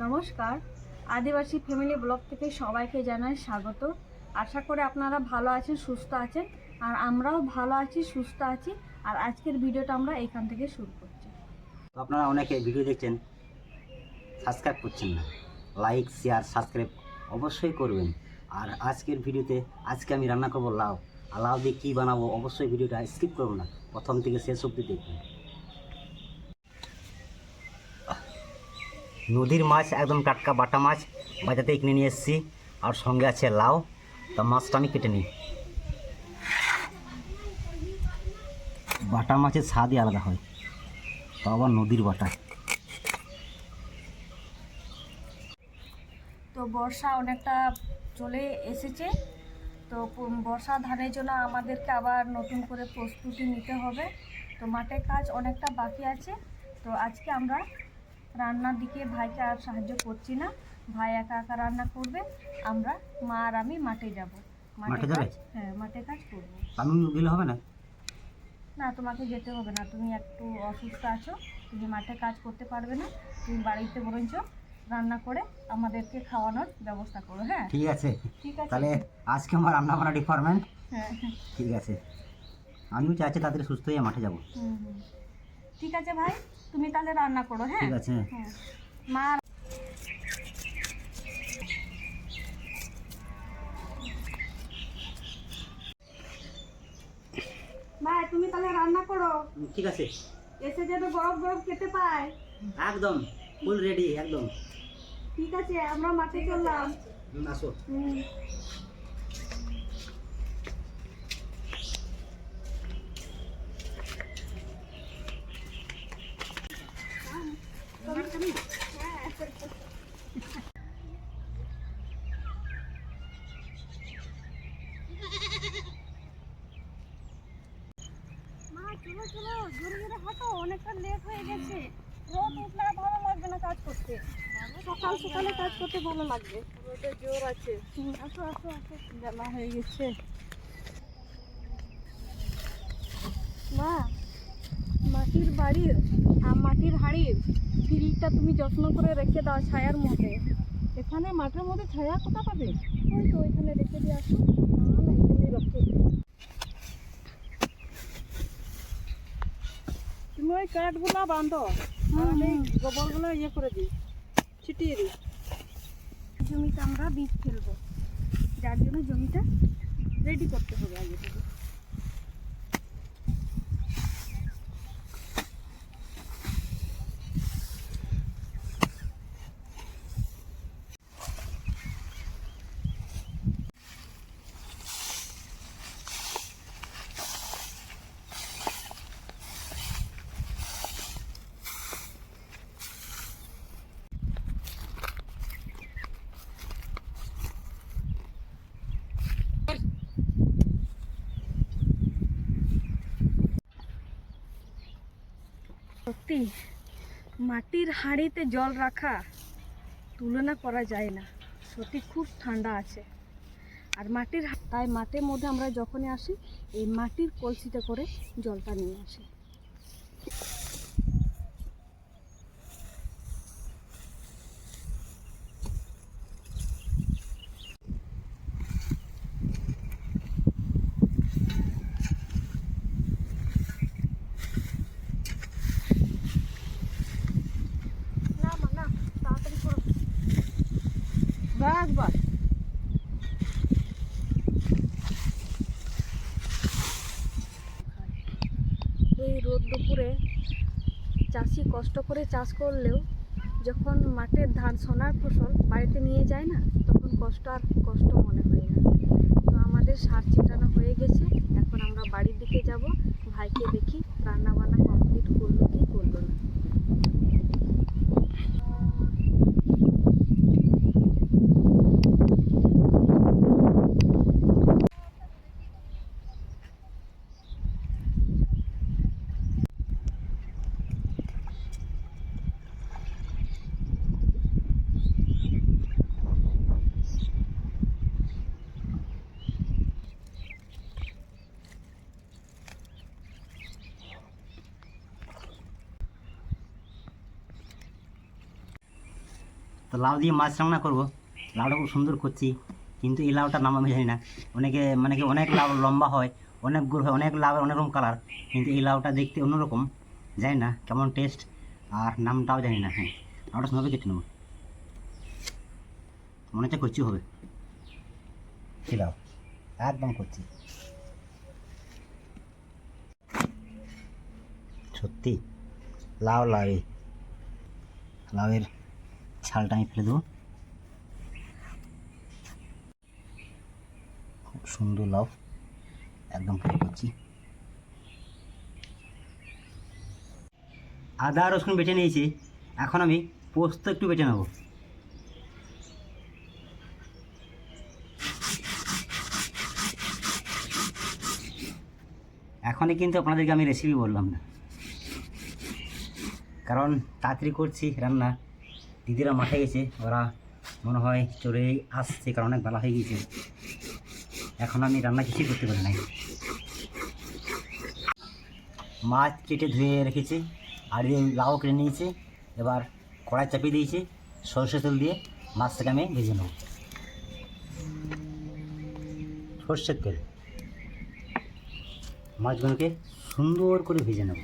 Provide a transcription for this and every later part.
নমস্কার। আদিবাসী family blog থেকে সবাইকে জানাই স্বাগত। আশা করে আপনারা ভালো আছেন, সুস্থ আছেন, আর আমরাও ভালো আছি, সুস্থ আছি। আর আজকের ভিডিওটা আমরা এখান থেকে শুরু করছি। আপনারা অনেকে ভিডিও দেখছেন সাবস্ক্রাইব করছেন না। লাইক শেয়ার সাবস্ক্রাইব অবশ্যই করবেন। আর আজকের ভিডিওতে, আজকে আমি রান্না করব লাউ। আর লাউ দিয়ে কী বানাবো অবশ্যই ভিডিওটা স্কিপ করব না। প্রথম থেকে শেষ অবধি দেখবেন। নদীর মাছ, একদম টাটকা বাটা মাছ, বাজাতে কিনে নিয়ে এসেছি। আর সঙ্গে আছে লাউ। তা মাছটা আমি কেটে নিই। বাটা মাছের স্বাদই আলাদা হয়। তা আবার নদীর বাটা। তো বর্ষা অনেকটা চলে এসেছে। তো বর্ষা ধানের জন্য আমাদেরকে আবার নতুন করে প্রস্তুতি নিতে হবে। তো মাঠে কাজ অনেকটা বাকি আছে। তো আজকে আমরা রান্নার দিকে ভাইকে আর সাহায্য করছি না। ভাই একা একা রান্না করবে আমরা মা আর আমি মাঠে যাব। মাঠে যাবে? কাজ হ্যাঁ মাঠে কাজ করব। আমি গেলে হবে না? না তোমাকে যেতে হবে না। তুমি একটু অসুস্থ আছো তুমি মাঠে কাজ করতে পারবে না। তুমি বাড়িতে বরঞ্চ রান্না করে আমাদেরকে খাওয়ানোর ব্যবস্থা করো হ্যাঁ? ঠিক আছে। ঠিক আছে। তাহলে আজকে আমার রান্না বান্না ডিপার্টমেন্ট হ্যাঁ। হ্যাঁ। ঠিক আছে। আমিও চাইছি তাদের সুস্থ হয়ে মাঠে যাব। হুম, হুম। ঠিক আছে ভাই? তুমি তাহলে রান্না করো হ্যাঁ? ঠিক আছে। হ্যাঁ। মা ভাই তুমি তাহলে রান্না করো। ঠিক আছে। এসে যেন গরম গরম খেতে পায়। একদম ফুল রেডি একদম। ঠিক আছে আমরা মাঠে চললাম। হুম, আসো হুম। মা চলো চলো জোরে জোরে হাঁটো অনেকটা লেট হয়ে গেছে। রোদ উঠলে ভালো লাগবে না কাজ করতে। সকাল সকালে কাজ করতে ভালো লাগবে। জোর আছে। আসো আসো আসো। বেলা হয়ে গেছে। মা মাটির বাড়ির আর মাটির হাড়ির ফিলটা তুমি যত্ন করে রেখে দাও ছায়ার মধ্যে। এখানে মাঠের মধ্যে ছায়া কোথা পাবে? ওই তো ওইখানে রেখে দিয়ে আসো। না না এখানে রাখো। তুমি ওই কাঠগুলো বাঁধো আমি গোবরগুলো ইয়ে করে দিই, ছিটিয়ে দিই। জমিতে আমরা বীজ ফেলব, যার জন্য জমিটা রেডি করতে হবে আগে থেকে। সত্যি মাটির হাঁড়িতে জল রাখা তুলনা করা যায় না। সত্যি খুব ঠান্ডা আছে। আর মাটির তাই মাঠের মধ্যে আমরা যখনই আসি, এই মাটির কলসিতে করে জলটা নিয়ে আসি না মা না তাড়াতাড়ি করো বাস বাস এই রোদ দুপুরে চাষি কষ্ট করে চাষ করলেও যখন মাঠের ধান সোনার ফসল বাড়িতে নিয়ে যায় না, তখন কষ্ট আর কষ্ট মনে হয় না। তো আমাদের সার ছিটানো হয়ে গেছে। এখন আমরা বাড়ির দিকে যাব। ভাইকে দেখি রান্না বান্না কমপ্লিট করল কি করল না। তো লাউ দিয়ে মাছ রান্না করব। লাউটা খুব সুন্দর করছি, কিন্তু এই লাউটার নাম আমি জানি না। অনেকে মানে কি অনেক লাউ লম্বা হয়, অনেক গুড় হয়, অনেক লাউ, অনেক রকম কালার কিন্তু এই লাউটা দেখতে অন্যরকম, জানি না কেমন টেস্ট আর নামটাও জানি না হ্যাঁ। লাউটা সুন্দর কেটে নেব। মনে হচ্ছে কচি হবে। লাউ, একদম করছি। সত্যি, লাউ লাউই লাউয়ের ছালটা আমি ফেলে দেবো। খুব সুন্দর লাউ, একদম ফ্রাই করছি। আদা, রসুন বেটে নিয়েছি। এখন আমি পোস্ত একটু বেটে নেব। এখনই কিন্তু আপনাদেরকে আমি রেসিপি বললাম না। কারণ তাড়াতাড়ি করছি রান্না। দিদিরা মাঠে গেছে, ওরা মনে হয় চলে আসছে কারণ অনেক বেলা হয়ে গেছে এখন আমি রান্না কিছুই করতে পারি নাই। মাছ কেটে ধুয়ে রেখেছি, আর এই লাউ কেটে নিয়েছি, এবার কড়াই চাপিয়ে দিয়েছি সরষে তেল দিয়ে মাছটাকে আমি ভেজে নেব। সর্ষের তেল। মাছগুলোকে সুন্দর করে ভেজে নেব।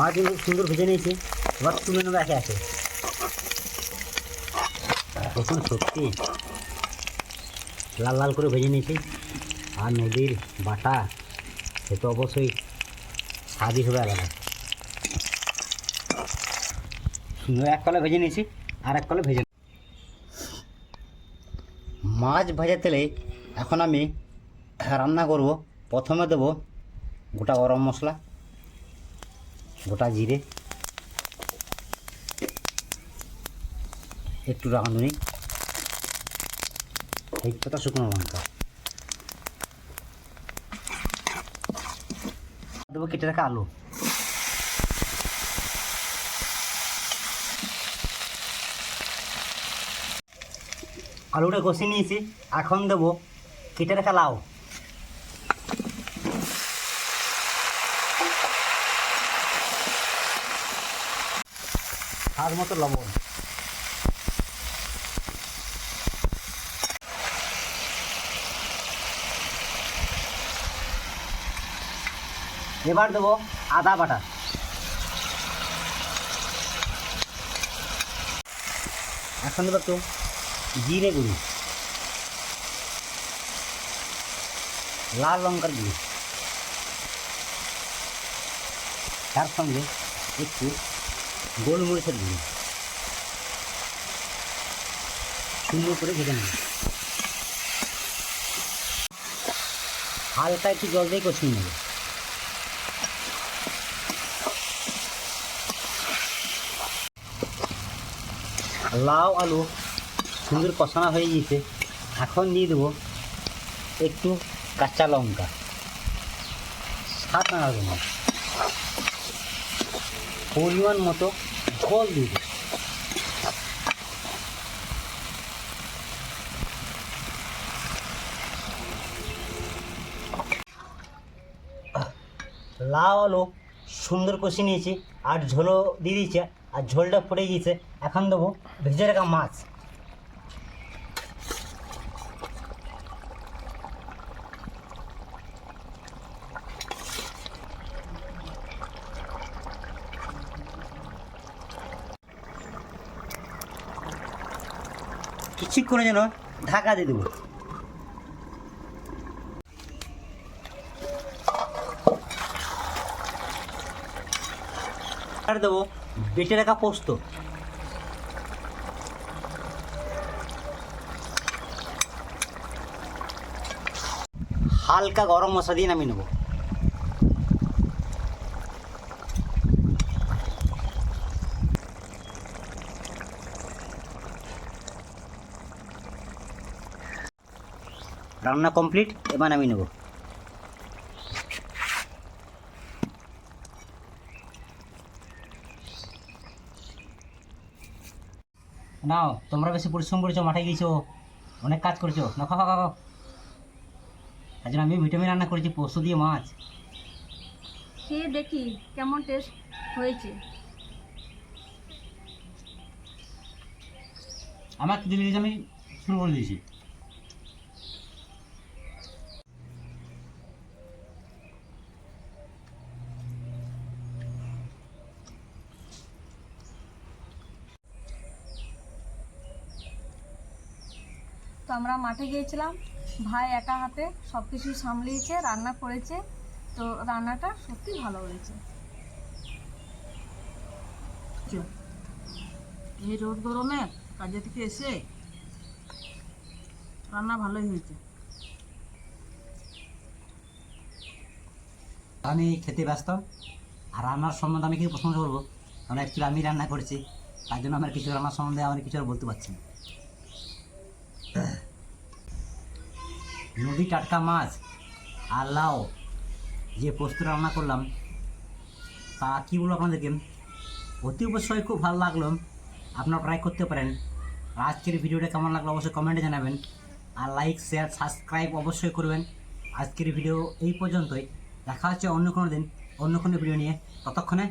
মাছগুলো খুব সুন্দর ভেজে নিয়েছি। এবার তুলে নেব একে একে। দেখুন, সত্যি। লাল লাল করে ভেজে নিয়েছি। আর নদীর বাটা, সে তো অবশ্যই স্বাদই হবে আলাদা। সুন্দর এক কলে ভেজে নিয়েছি, আর এক কলে ভেজে মাছ ভাজা তেলে এখন আমি রান্না করব। প্রথমে দেবো গোটা গরম মশলা গোটা জিরে। একটু রাঁধুনি পাতা শুকনো লঙ্কা। দেবো কেটে রাখা আলু। আলুটা কষে নিয়েছি, এখন দেবো কেটে রাখা লাউ। স্বাদ মতো লবণ এবার দেবো আদা বাটা। এখন দেবো একটু জিরে গুঁড়ি। লাল লঙ্কার গুঁড়ি। তার সঙ্গে একটু গোলমরিচের গুঁড়ি সুন্দর করে হালকা একটু জল দিয়ে কষিয়ে নেব। লাউ আলু সুন্দর কষানো হয়ে গিয়েছে। এখন দিয়ে দেবো একটু কাঁচা লঙ্কা। সাত নাড়ার জন্য পরিমাণ মতো জল লাউ আলু, সুন্দর কষি নিয়েছি। আর ঝোলও দিয়ে দিয়েছে, আর ঝোলটা ফুটে গিয়েছে। এখন দেবো ভেজে রাখা মাছ। কিছুক্ষণের যেন ঢাকা দিয়ে দেবো। আর দেবো বেটে রাখা পোস্ত। হালকা গরম মশলা দিয়ে নামিয়ে নেব। রান্না কমপ্লিট এবার আমি নেব। নাও তোমরা বেশি পরিশ্রম করেছ মাঠে গিয়েছো অনেক কাজ করেছ। না খাও খাও জন্য আমি ভিটামিন রান্না করেছি পোস্ত দিয়ে মাছ। খেয়ে দেখি কেমন টেস্ট হয়েছে। আমার জিনিস আমি শুরু করে দিয়েছি। তো আমরা মাঠে গিয়েছিলাম। ভাই একা হাতে সব কিছু সামলিয়েছে রান্না করেছে। তো রান্নাটা সত্যি ভালো হয়েছে। এই রোদ গরমে কাজে থেকে এসে রান্না ভালোই হয়েছে। আমি খেতে ব্যস্ত আর রান্নার সম্বন্ধে আমি কি প্রশংসা করব। কারণ অ্যাকচুয়ালি আমি রান্না করেছি তার জন্য আমার কিছু রান্নার সম্বন্ধে আমি কিছু আর বলতে পারছি না। নদী টাটকা মাছ আর লাউ। যে পোস্ত রান্না করলাম, তা কী বলব আপনাদেরকে? অতি অবশ্যই খুব ভালো লাগল। আপনারা ট্রাই করতে পারেন। আজকের ভিডিওটা কেমন লাগল অবশ্যই কমেন্টে জানাবেন। আর লাইক শেয়ার সাবস্ক্রাইব অবশ্যই করবেন। আজকের ভিডিও এই পর্যন্তই। দেখা হচ্ছে অন্য কোনো দিন, অন্য কোনো ভিডিও নিয়ে। ততক্ষণে